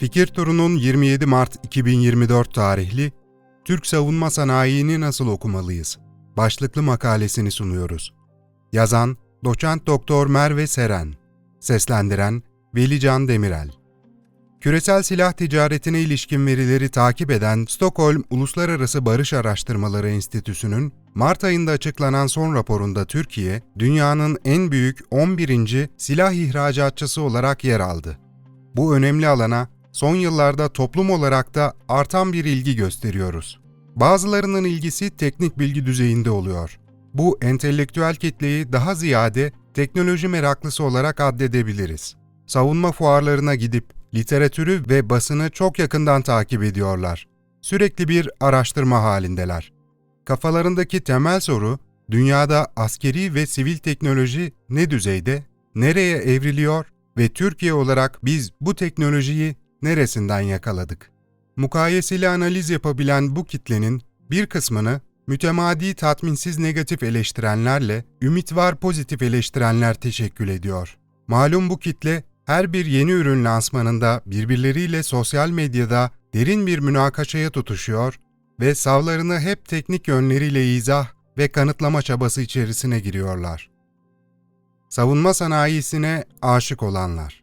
Fikir Turu'nun 27 Mart 2024 tarihli Türk Savunma Sanayi'ni nasıl okumalıyız? Başlıklı makalesini sunuyoruz. Yazan Doçent Doktor Merve Seren Seslendiren Velican Demirel Küresel silah ticaretine ilişkin verileri takip eden Stockholm Uluslararası Barış Araştırmaları Enstitüsü'nün Mart ayında açıklanan son raporunda Türkiye, dünyanın en büyük 11. silah ihracatçısı olarak yer aldı. Bu önemli alana son yıllarda toplum olarak da artan bir ilgi gösteriyoruz. Bazılarının ilgisi teknik bilgi düzeyinde oluyor. Bu entelektüel kitleyi daha ziyade teknoloji meraklısı olarak addedebiliriz. Savunma fuarlarına gidip literatürü ve basını çok yakından takip ediyorlar. Sürekli bir araştırma halindeler. Kafalarındaki temel soru, dünyada askeri ve sivil teknoloji ne düzeyde, nereye evriliyor ve Türkiye olarak biz bu teknolojiyi neresinden yakaladık? Mukayeseli analiz yapabilen bu kitlenin bir kısmını mütemadi tatminsiz negatif eleştirenlerle ümit var pozitif eleştirenler teşekkül ediyor. Malum bu kitle her bir yeni ürün lansmanında birbirleriyle sosyal medyada derin bir münakaşaya tutuşuyor ve savlarını hep teknik yönleriyle izah ve kanıtlama çabası içerisine giriyorlar. Savunma sanayisine aşık olanlar.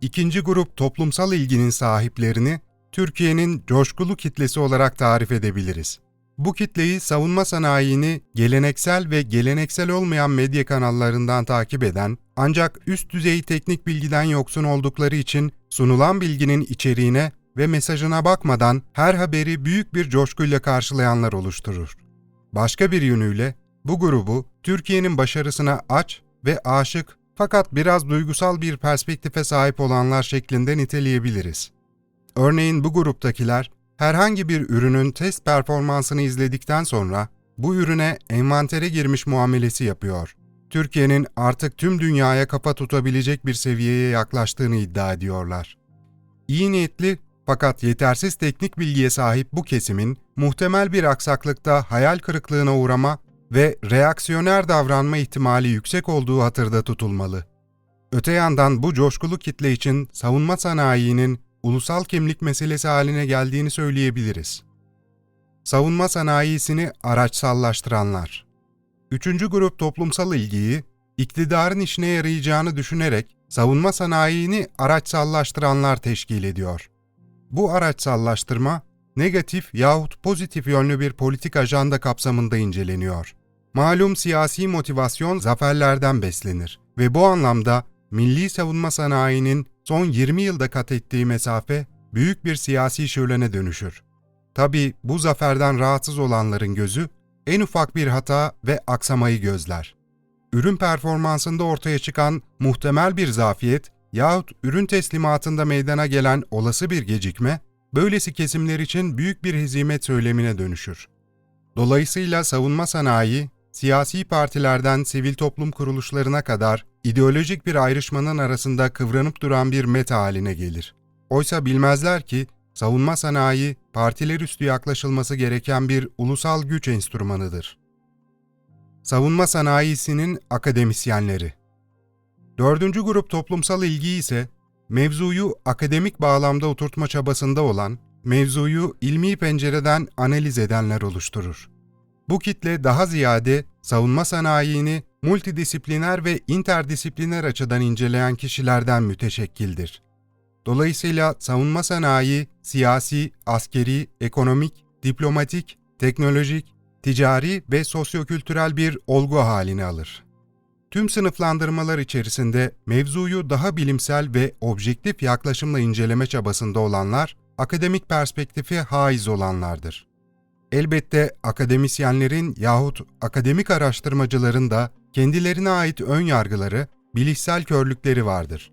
İkinci grup toplumsal ilginin sahiplerini Türkiye'nin coşkulu kitlesi olarak tarif edebiliriz. Bu kitleyi savunma sanayini geleneksel ve geleneksel olmayan medya kanallarından takip eden ancak üst düzey teknik bilgiden yoksun oldukları için sunulan bilginin içeriğine ve mesajına bakmadan her haberi büyük bir coşkuyla karşılayanlar oluşturur. Başka bir yönüyle bu grubu Türkiye'nin başarısına aç ve aşık fakat biraz duygusal bir perspektife sahip olanlar şeklinde niteleyebiliriz. Örneğin bu gruptakiler herhangi bir ürünün test performansını izledikten sonra bu ürüne envantere girmiş muamelesi yapıyor. Türkiye'nin artık tüm dünyaya kafa tutabilecek bir seviyeye yaklaştığını iddia ediyorlar. İyi niyetli fakat yetersiz teknik bilgiye sahip bu kesimin muhtemel bir aksaklıkta hayal kırıklığına uğrama ve reaksiyoner davranma ihtimali yüksek olduğu hatırda tutulmalı. Öte yandan bu coşkulu kitle için savunma sanayinin ulusal kimlik meselesi haline geldiğini söyleyebiliriz. Savunma sanayisini araçsallaştıranlar. Üçüncü grup toplumsal ilgiyi, iktidarın işine yarayacağını düşünerek savunma sanayini araçsallaştıranlar teşkil ediyor. Bu araçsallaştırma, negatif yahut pozitif yönlü bir politik ajanda kapsamında inceleniyor. Malum siyasi motivasyon zaferlerden beslenir ve bu anlamda milli savunma sanayinin son 20 yılda kat ettiği mesafe büyük bir siyasi şölene dönüşür. Tabi bu zaferden rahatsız olanların gözü en ufak bir hata ve aksamayı gözler. Ürün performansında ortaya çıkan muhtemel bir zafiyet yahut ürün teslimatında meydana gelen olası bir gecikme, böylesi kesimler için büyük bir hezimet söylemine dönüşür. Dolayısıyla savunma sanayi, siyasi partilerden sivil toplum kuruluşlarına kadar ideolojik bir ayrışmanın arasında kıvranıp duran bir meta haline gelir. Oysa bilmezler ki savunma sanayi partiler üstü yaklaşılması gereken bir ulusal güç enstrümanıdır. Savunma sanayisinin akademisyenleri Dördüncü grup toplumsal ilgi ise mevzuyu akademik bağlamda oturtma çabasında olan, mevzuyu ilmi pencereden analiz edenler oluşturur. Bu kitle daha ziyade savunma sanayini multidisipliner ve interdisipliner açıdan inceleyen kişilerden müteşekkildir. Dolayısıyla savunma sanayi, siyasi, askeri, ekonomik, diplomatik, teknolojik, ticari ve sosyokültürel bir olgu halini alır. Tüm sınıflandırmalar içerisinde mevzuyu daha bilimsel ve objektif yaklaşımla inceleme çabasında olanlar, akademik perspektifi haiz olanlardır. Elbette akademisyenlerin yahut akademik araştırmacıların da kendilerine ait ön yargıları, bilişsel körlükleri vardır.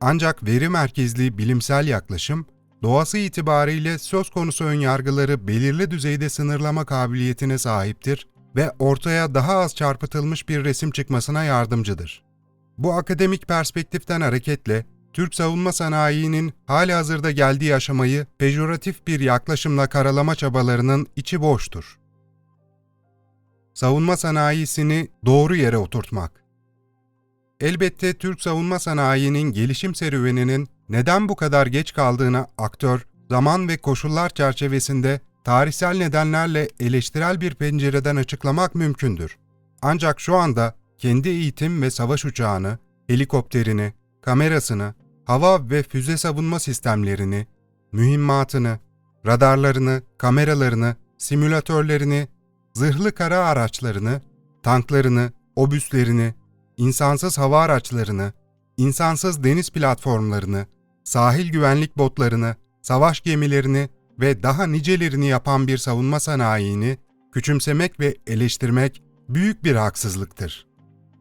Ancak veri merkezli bilimsel yaklaşım, doğası itibariyle söz konusu ön yargıları belirli düzeyde sınırlama kabiliyetine sahiptir ve ortaya daha az çarpıtılmış bir resim çıkmasına yardımcıdır. Bu akademik perspektiften hareketle Türk savunma sanayinin hali hazırda geldiği aşamayı pejoratif bir yaklaşımla karalama çabalarının içi boştur. Savunma sanayisini doğru yere oturtmak elbette Türk savunma sanayinin gelişim serüveninin neden bu kadar geç kaldığına aktör, zaman ve koşullar çerçevesinde tarihsel nedenlerle eleştirel bir pencereden açıklamak mümkündür. Ancak şu anda kendi eğitim ve savaş uçağını, helikopterini, kamerasını, hava ve füze savunma sistemlerini, mühimmatını, radarlarını, kameralarını, simülatörlerini, zırhlı kara araçlarını, tanklarını, obüslerini, insansız hava araçlarını, insansız deniz platformlarını, sahil güvenlik botlarını, savaş gemilerini ve daha nicelerini yapan bir savunma sanayini küçümsemek ve eleştirmek büyük bir haksızlıktır.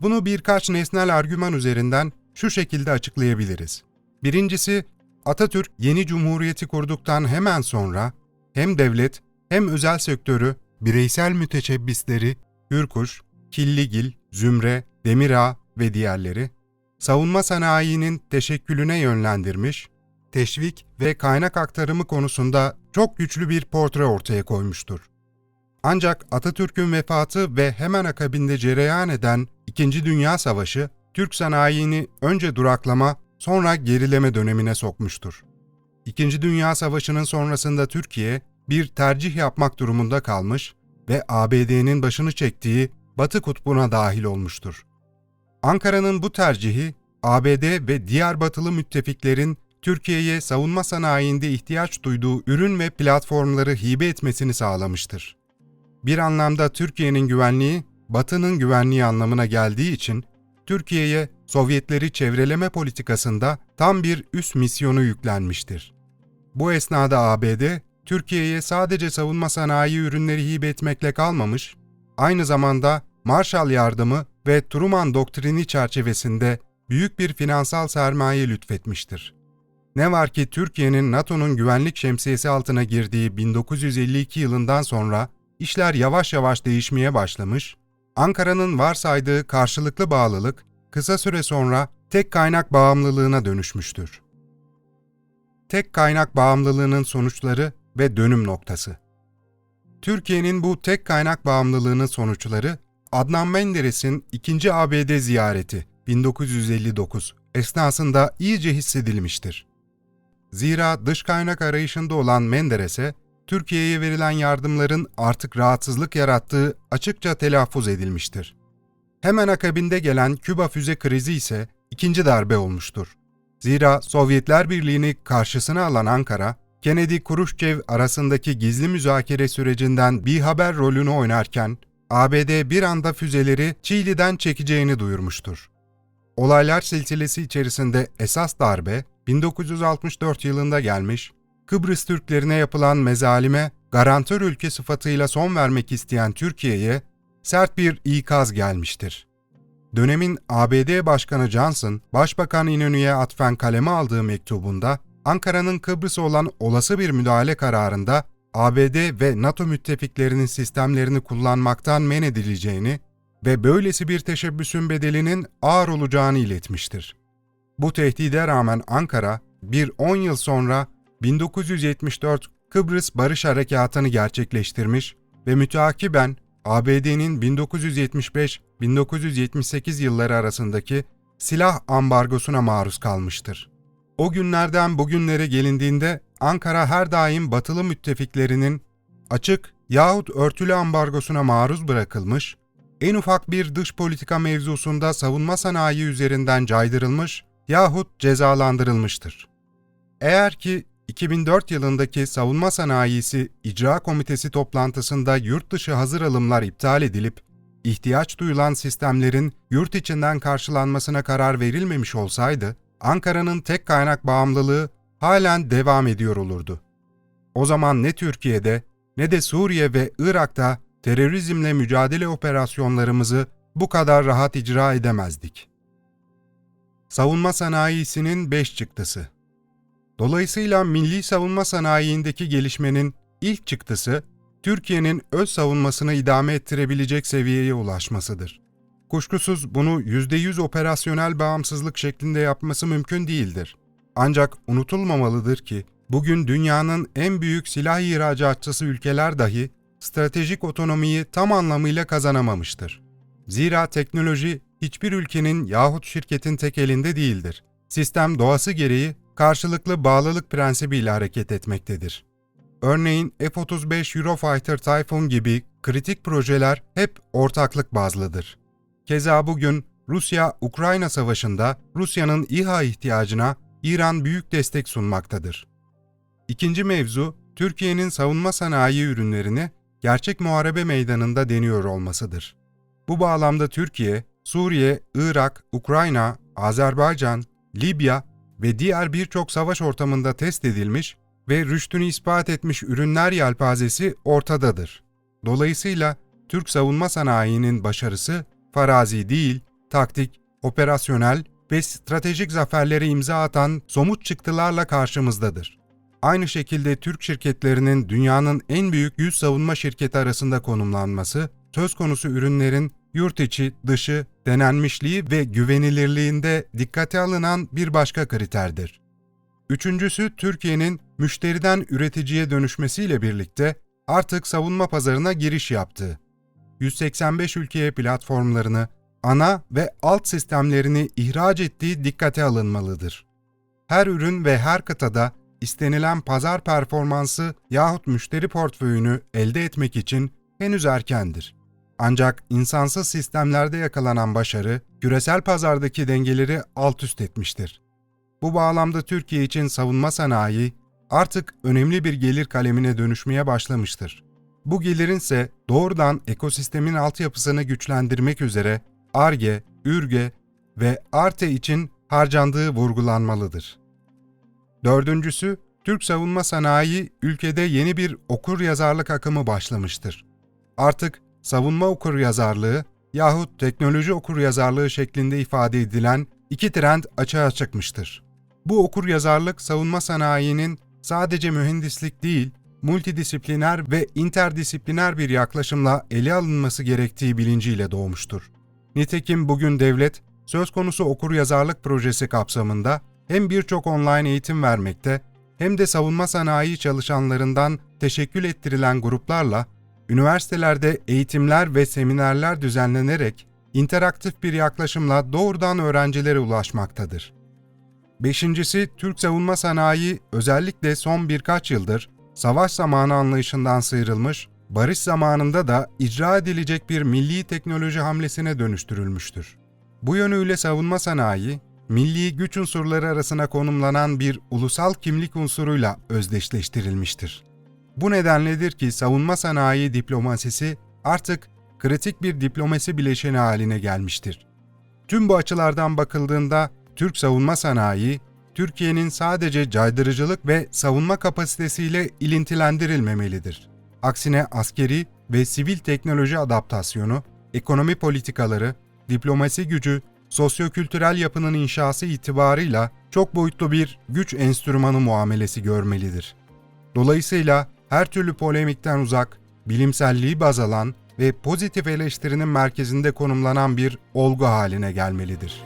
Bunu birkaç nesnel argüman üzerinden şu şekilde açıklayabiliriz. Birincisi, Atatürk yeni cumhuriyeti kurduktan hemen sonra hem devlet hem özel sektörü, bireysel müteşebbisleri, Hürkuş, Killigil, Zümre, Demirağ ve diğerleri, savunma sanayinin teşekkülüne yönlendirmiş, teşvik ve kaynak aktarımı konusunda çok güçlü bir portre ortaya koymuştur. Ancak Atatürk'ün vefatı ve hemen akabinde cereyan eden İkinci Dünya Savaşı, Türk sanayini önce duraklama, sonra gerileme dönemine sokmuştur. İkinci Dünya Savaşı'nın sonrasında Türkiye bir tercih yapmak durumunda kalmış ve ABD'nin başını çektiği Batı kutbuna dahil olmuştur. Ankara'nın bu tercihi, ABD ve diğer batılı müttefiklerin Türkiye'ye savunma sanayinde ihtiyaç duyduğu ürün ve platformları hibe etmesini sağlamıştır. Bir anlamda Türkiye'nin güvenliği, Batı'nın güvenliği anlamına geldiği için Türkiye'ye Sovyetleri çevreleme politikasında tam bir üst misyonu yüklenmiştir. Bu esnada ABD, Türkiye'ye sadece savunma sanayi ürünleri hibe etmekle kalmamış, aynı zamanda Marshall yardımı ve Truman doktrini çerçevesinde büyük bir finansal sermaye lütfetmiştir. Ne var ki Türkiye'nin NATO'nun güvenlik şemsiyesi altına girdiği 1952 yılından sonra işler yavaş yavaş değişmeye başlamış, Ankara'nın varsaydığı karşılıklı bağlılık kısa süre sonra tek kaynak bağımlılığına dönüşmüştür. Tek kaynak bağımlılığının sonuçları ve dönüm noktası. Türkiye'nin bu tek kaynak bağımlılığının sonuçları Adnan Menderes'in 2. ABD ziyareti 1959 esnasında iyice hissedilmiştir. Zira dış kaynak arayışında olan Menderes'e Türkiye'ye verilen yardımların artık rahatsızlık yarattığı açıkça telaffuz edilmiştir. Hemen akabinde gelen Küba füze krizi ise ikinci darbe olmuştur. Zira Sovyetler Birliği'ni karşısına alan Ankara, Kennedy-Khrushchev arasındaki gizli müzakere sürecinden bir haber rolünü oynarken, ABD bir anda füzeleri Çiğli'den çekeceğini duyurmuştur. Olaylar silsilesi içerisinde esas darbe 1964 yılında gelmiş, Kıbrıs Türklerine yapılan mezalime garantör ülke sıfatıyla son vermek isteyen Türkiye'ye sert bir ikaz gelmiştir. Dönemin ABD Başkanı Johnson, Başbakan İnönü'ye atfen kaleme aldığı mektubunda, Ankara'nın Kıbrıs'a olan olası bir müdahale kararında ABD ve NATO müttefiklerinin sistemlerini kullanmaktan men edileceğini ve böylesi bir teşebbüsün bedelinin ağır olacağını iletmiştir. Bu tehdide rağmen Ankara, bir 10 yıl sonra 1974 Kıbrıs Barış Harekatı'nı gerçekleştirmiş ve müteakiben ABD'nin 1975-1978 yılları arasındaki silah ambargosuna maruz kalmıştır. O günlerden bugünlere gelindiğinde Ankara her daim batılı müttefiklerinin açık yahut örtülü ambargosuna maruz bırakılmış, en ufak bir dış politika mevzusunda savunma sanayi üzerinden caydırılmış yahut cezalandırılmıştır. Eğer ki 2004 yılındaki Savunma Sanayisi İcra Komitesi toplantısında yurt dışı hazır alımlar iptal edilip, ihtiyaç duyulan sistemlerin yurt içinden karşılanmasına karar verilmemiş olsaydı, Ankara'nın tek kaynak bağımlılığı halen devam ediyor olurdu. O zaman ne Türkiye'de ne de Suriye ve Irak'ta terörizmle mücadele operasyonlarımızı bu kadar rahat icra edemezdik. Savunma sanayisinin 5 çıktısı Dolayısıyla milli savunma sanayiindeki gelişmenin ilk çıktısı, Türkiye'nin öz savunmasını idame ettirebilecek seviyeye ulaşmasıdır. Kuşkusuz bunu %100 operasyonel bağımsızlık şeklinde yapması mümkün değildir. Ancak unutulmamalıdır ki, bugün dünyanın en büyük silah ihracatçısı ülkeler dahi stratejik otonomiyi tam anlamıyla kazanamamıştır. Zira teknoloji hiçbir ülkenin yahut şirketin tek elinde değildir. Sistem doğası gereği karşılıklı bağlılık prensibiyle hareket etmektedir. Örneğin F-35 Eurofighter Typhoon gibi kritik projeler hep ortaklık bazlıdır. Keza bugün Rusya-Ukrayna savaşında Rusya'nın İHA ihtiyacına İran büyük destek sunmaktadır. İkinci mevzu, Türkiye'nin savunma sanayi ürünlerini gerçek muharebe meydanında deniyor olmasıdır. Bu bağlamda Türkiye, Suriye, Irak, Ukrayna, Azerbaycan, Libya ve diğer birçok savaş ortamında test edilmiş ve rüştünü ispat etmiş ürünler yelpazesi ortadadır. Dolayısıyla Türk savunma sanayinin başarısı farazi değil, taktik, operasyonel ve stratejik zaferlere imza atan somut çıktılarla karşımızdadır. Aynı şekilde Türk şirketlerinin dünyanın en büyük 100 savunma şirketi arasında konumlanması, söz konusu ürünlerin yurt içi, dışı, denenmişliği ve güvenilirliğinde dikkate alınan bir başka kriterdir. Üçüncüsü Türkiye'nin müşteriden üreticiye dönüşmesiyle birlikte artık savunma pazarına giriş yaptığı. 185 ülkeye platformlarını, ana ve alt sistemlerini ihraç ettiği dikkate alınmalıdır. Her ürün ve her kıtada istenilen pazar performansı yahut müşteri portföyünü elde etmek için henüz erkendir. Ancak insansız sistemlerde yakalanan başarı, küresel pazardaki dengeleri alt üst etmiştir. Bu bağlamda Türkiye için savunma sanayi artık önemli bir gelir kalemine dönüşmeye başlamıştır. Bu gelirin ise doğrudan ekosistemin altyapısını güçlendirmek üzere ARGE, ÜRGE ve ARTE için harcandığı vurgulanmalıdır. Dördüncüsü, Türk savunma sanayi ülkede yeni bir okur yazarlık akımı başlamıştır. Artık savunma okur yazarlığı yahut teknoloji okur yazarlığı şeklinde ifade edilen iki trend açığa çıkmıştır. Bu okur yazarlık savunma sanayinin sadece mühendislik değil, multidisipliner ve interdisipliner bir yaklaşımla ele alınması gerektiği bilinciyle doğmuştur. Nitekim bugün devlet, söz konusu okur yazarlık projesi kapsamında hem birçok online eğitim vermekte hem de savunma sanayi çalışanlarından teşekkül ettirilen gruplarla üniversitelerde eğitimler ve seminerler düzenlenerek interaktif bir yaklaşımla doğrudan öğrencilere ulaşmaktadır. Beşincisi, Türk savunma sanayi özellikle son birkaç yıldır savaş zamanı anlayışından sıyrılmış, barış zamanında da icra edilecek bir milli teknoloji hamlesine dönüştürülmüştür. Bu yönüyle savunma sanayi, milli güç unsurları arasına konumlanan bir ulusal kimlik unsuruyla özdeşleştirilmiştir. Bu nedenledir ki savunma sanayi diplomasisi artık kritik bir diplomasi bileşeni haline gelmiştir. Tüm bu açılardan bakıldığında Türk savunma sanayi, Türkiye'nin sadece caydırıcılık ve savunma kapasitesiyle ilintilendirilmemelidir. Aksine askeri ve sivil teknoloji adaptasyonu, ekonomi politikaları, diplomasi gücü, sosyokültürel yapının inşası itibarıyla çok boyutlu bir güç enstrümanı muamelesi görmelidir. Dolayısıyla her türlü polemikten uzak, bilimselliği baz alan ve pozitif eleştirinin merkezinde konumlanan bir olgu haline gelmelidir.